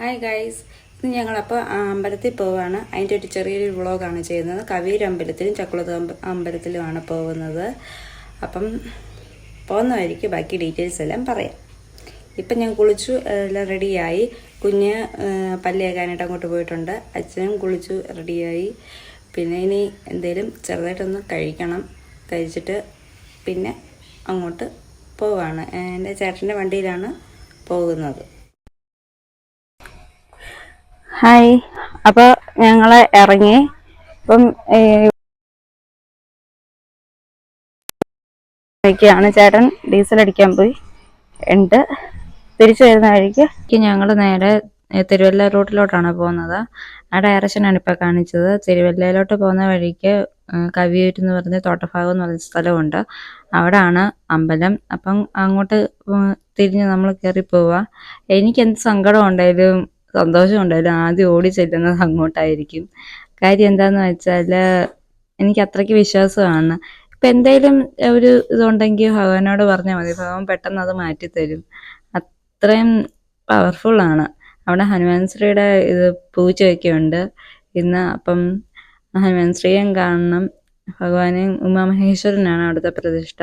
Hi guys ഇന്ന് ഞങ്ങളപ്പോൾ അമ്പലത്തിൽ പോവുകയാണ് അതിന്റെ ഒരു ചെറിയൊരു വ്ളോഗാണ് ചെയ്യുന്നത്. കവിയൂർ അമ്പലത്തിലും ചക്കുളത്ത് അമ്പലത്തിലുമാണ് പോകുന്നത്. അപ്പം പോകുന്ന വഴിക്ക് ബാക്കി ഡീറ്റെയിൽസ് എല്ലാം പറയാം. ഇപ്പം ഞാൻ കുളിച്ചു എല്ലാം റെഡിയായി. കുഞ്ഞ് പല്ലേക്കാനായിട്ട് അങ്ങോട്ട് പോയിട്ടുണ്ട്. അച്ഛനും കുളിച്ചു റെഡിയായി. പിന്നെ ഇനി എന്തേലും ചെറുതായിട്ടൊന്ന് കഴിക്കണം. കഴിച്ചിട്ട് പിന്നെ അങ്ങോട്ട് പോവാണ്. എന്റെ ചേട്ടന്റെ വണ്ടിയിലാണ് പോകുന്നത്. ഹായ്. അപ്പോൾ ഞങ്ങൾ ഇറങ്ങി. ഇപ്പം ാണ് ചേട്ടൻ ഡീസൽ അടിക്കാൻ പോയി. ഉണ്ട്. തിരിച്ചു വരുന്ന വഴിക്ക്. ഞങ്ങൾ നേരെ തിരുവല്ല റൂട്ടിലോട്ടാണ് പോകുന്നത്. ആ ഡയറക്ഷനാണ് ഇപ്പോൾ കാണിച്ചത്. തിരുവല്ലയിലോട്ട് പോകുന്ന വഴിക്ക് കവിയൂറ്റ് എന്ന് പറഞ്ഞ തോട്ടഭാഗം എന്ന് പറഞ്ഞ സ്ഥലമുണ്ട്. അവിടാണ് അമ്പലം. അപ്പം അങ്ങോട്ട് തിരിഞ്ഞ് നമ്മൾ കയറി പോവുക എനിക്ക് എന്ത് സങ്കടം ഉണ്ടായാലും സന്തോഷം ഉണ്ടായാലും ആദ്യം ഓടി ചെല്ലുന്നത് അങ്ങോട്ടായിരിക്കും. കാര്യം എന്താന്ന് വെച്ചാൽ എനിക്ക് അത്രയ്ക്ക് വിശ്വാസമാണ്. ഇപ്പം എന്തെങ്കിലും ഒരു ഇതുണ്ടെങ്കിൽ ഭഗവാനോട് പറഞ്ഞാൽ മതി. ഭഗവാൻ പെട്ടെന്ന് അത് മാറ്റിത്തരും. അത്രയും പവർഫുള്ളാണ്. അവിടെ ഹനുമാൻ ശ്രീയുടെ ഇത് പൂജയൊക്കെ ഉണ്ട്. ഇന്ന് അപ്പം ഹനുമാൻ ശ്രീയും കാണണം. ഭഗവാനെയും ഉമാമഹേശ്വരനാണ് അവിടുത്തെ പ്രതിഷ്ഠ.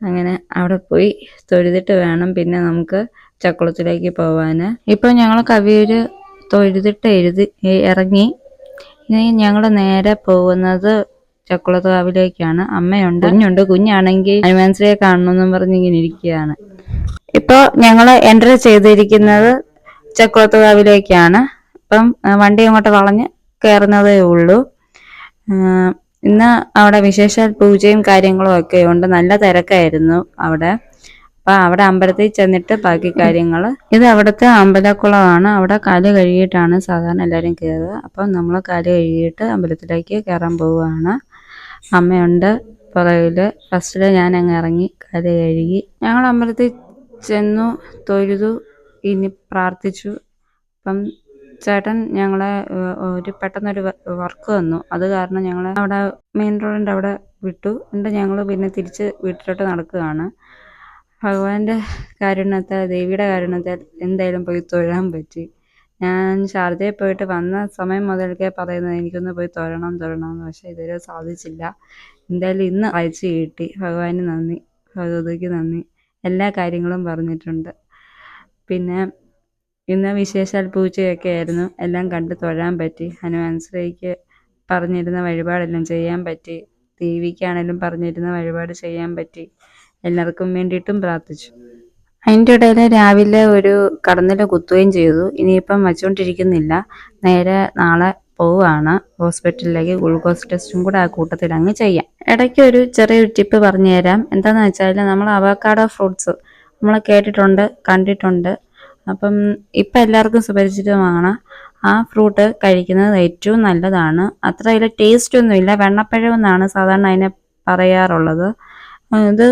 അങ്ങനെ അവിടെ പോയി തൊഴുതിട്ട് വേണം. പിന്നെ നമുക്ക് ചക്കുളത്തിലേക്ക് പോവാൻ ഇപ്പോൾ ഞങ്ങൾ കവിയൂര് തൊഴുതിട്ട് എഴുതി ഇറങ്ങി. ഇനി ഞങ്ങൾ നേരെ പോകുന്നത് ചക്കുളത്ത് കാവിലേക്കാണ് അമ്മയുണ്ട്. കുഞ്ഞുണ്ട്. കുഞ്ഞാണെങ്കിൽ അനുമാൻസിയെ കാണണമെന്നും പറഞ്ഞ് ഇങ്ങനെ ഇരിക്കുകയാണ്. ഇപ്പോൾ ഞങ്ങൾ എന്റർ ചെയ്തിരിക്കുന്നത് ചക്കുളത്ത് കാവിലേക്കാണ് ഇപ്പം വണ്ടി അങ്ങോട്ട് വളഞ്ഞ് കയറുന്നതേ ഉള്ളൂ. ഇന്ന് അവിടെ വിശേഷാൽ പൂജയും കാര്യങ്ങളും ഒക്കെ ഉണ്ട്. നല്ല തിരക്കായിരുന്നു അവിടെ. അപ്പൊ അവിടെ അമ്പലത്തിൽ ചെന്നിട്ട് ബാക്കി കാര്യങ്ങൾ ഇത് അവിടുത്തെ അമ്പലക്കുളമാണ്. അവിടെ കാൽ കഴുകിയിട്ടാണ് സാധാരണ എല്ലാവരും കയറുക. അപ്പം നമ്മൾ കാൽ കഴുകിയിട്ട് അമ്പലത്തിലേക്ക് കയറാൻ പോവുകയാണ്. അമ്മയുണ്ട് പുറകിൽ ഫസ്റ്റിൽ ഞാൻ അങ്ങ് ഇറങ്ങി കാൽ കഴുകി. ഞങ്ങൾ അമ്പലത്തിൽ ചെന്നു തൊഴുതു ഇനി പ്രാർത്ഥിച്ചു. അപ്പം ചേട്ടൻ ഞങ്ങളെ ഒരു പെട്ടെന്നൊരു വർക്ക് വന്നു. അത് കാരണം ഞങ്ങൾ അവിടെ മെയിൻ റോഡിന്റെ അവിടെ വിട്ടു. എന്നിട്ട് ഞങ്ങൾ പിന്നെ തിരിച്ച് വീട്ടിലോട്ട് നടക്കുകയാണ്. ഭഗവാന്റെ കാരുണ്യത്താൽ ദേവിയുടെ കാരുണ്യത്താൽ എന്തായാലും പോയി തൊഴാൻ പറ്റി. ഞാൻ ശാരദയിൽ പോയിട്ട് വന്ന സമയം മുതൽക്കേ പറയുന്നത് എനിക്കൊന്ന് പോയി തൊഴണം തൊഴണം എന്ന് പക്ഷേ ഇതുവരെ സാധിച്ചില്ല. എന്തായാലും ഇന്ന് അയച്ചു കിട്ടി. ഭഗവാന് നന്ദി ഭഗവതിക്ക് നന്ദി. എല്ലാ കാര്യങ്ങളും പറഞ്ഞിട്ടുണ്ട്. പിന്നെ ഇന്ന് വിശേഷാൽ പൂജയൊക്കെ ആയിരുന്നു. എല്ലാം കണ്ട് തൊഴാൻ പറ്റി. ഹനുമാൻ ശ്രീക്ക് പറഞ്ഞിരുന്ന വഴിപാടെല്ലാം ചെയ്യാൻ പറ്റി. ദേവിക്കാണേലും പറഞ്ഞിരുന്ന വഴിപാട് ചെയ്യാൻ പറ്റി. എല്ലാവർക്കും വേണ്ടിയിട്ടും പ്രാർത്ഥിച്ചു. അതിന്റെ ഇടയിൽ രാവിലെ ഒരു കടന്നിൽ കുത്തുകയും ചെയ്തു. ഇനിയിപ്പം വച്ചുകൊണ്ടിരിക്കുന്നില്ല. നേരെ നാളെ പോവുകയാണ്. ഹോസ്പിറ്റലിലേക്ക് ഗ്ലൂക്കോസ് ടെസ്റ്റും കൂടെ ആ കൂട്ടത്തിൽ അങ്ങ് ചെയ്യാം. ഇടയ്ക്ക് ഒരു ചെറിയൊരു ടിപ്പ് പറഞ്ഞു തരാം എന്താണെന്ന് വെച്ചാൽ നമ്മൾ അവക്കാഡോ ഫ്രൂട്ട്സ് നമ്മൾ കേട്ടിട്ടുണ്ട് കണ്ടിട്ടുണ്ട്. അപ്പം ഇപ്പം എല്ലാവർക്കും സുപരിചിതമാണ്. ആ ഫ്രൂട്ട് കഴിക്കുന്നത് ഏറ്റവും നല്ലതാണ്. അത്ര അതിൽ ടേസ്റ്റ് ഒന്നുമില്ല. വെണ്ണപ്പഴം എന്നാണ് സാധാരണ അതിനെ പറയാറുള്ളത്. ഇത്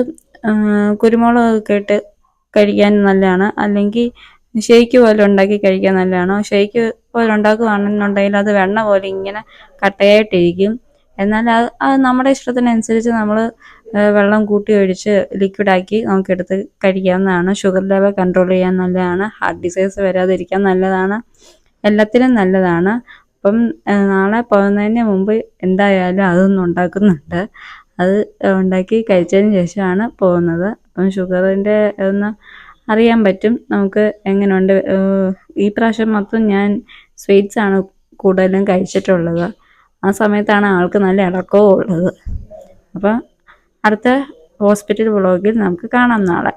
കുരുമുളകൊക്കെ ഇട്ട് കഴിക്കാൻ നല്ലതാണ്. അല്ലെങ്കിൽ ഷെയ്ക്ക് പോലെ ഉണ്ടാക്കി കഴിക്കാൻ നല്ലതാണ്. ഷെയ്ക്ക് പോലെ ഉണ്ടാക്കുകയാണെന്നുണ്ടെങ്കിൽ അത് വെണ്ണ പോലെ ഇങ്ങനെ കട്ടയായിട്ടിരിക്കും. എന്നാൽ അത് അത് നമ്മുടെ ഇഷ്ടത്തിനനുസരിച്ച് നമ്മൾ വെള്ളം കൂട്ടി ഒഴിച്ച് ലിക്വിഡാക്കി നമുക്കെടുത്ത് കഴിക്കാവുന്നതാണ്. ഷുഗർ ലെവൽ കൺട്രോൾ ചെയ്യാൻ നല്ലതാണ്. ഹാർട്ട് ഡിസീസ് വരാതിരിക്കാൻ നല്ലതാണ്. എല്ലാത്തിനും നല്ലതാണ്. അപ്പം നാളെ പോകുന്നതിന് മുമ്പ് എന്തായാലും അതൊന്നും ഉണ്ടാക്കുന്നുണ്ട്. അത് ഉണ്ടാക്കി കഴിച്ചതിന് ശേഷമാണ് പോകുന്നത്. അപ്പം ഷുഗറിന്റെ ഒന്ന് അറിയാൻ പറ്റും നമുക്ക് എങ്ങനെയുണ്ട്. ഈ പ്രാവശ്യം മൊത്തം ഞാൻ സ്വീറ്റ്സ് ആണ് കൂടുതലും കഴിച്ചിട്ടുള്ളത്. ആ സമയത്താണ് ആൾക്ക് നല്ല ഇളക്കവും ഉള്ളത്. അപ്പം അടുത്ത ഹോസ്പിറ്റൽ വ്ളോഗിൽ നമുക്ക് കാണാം നാളെ.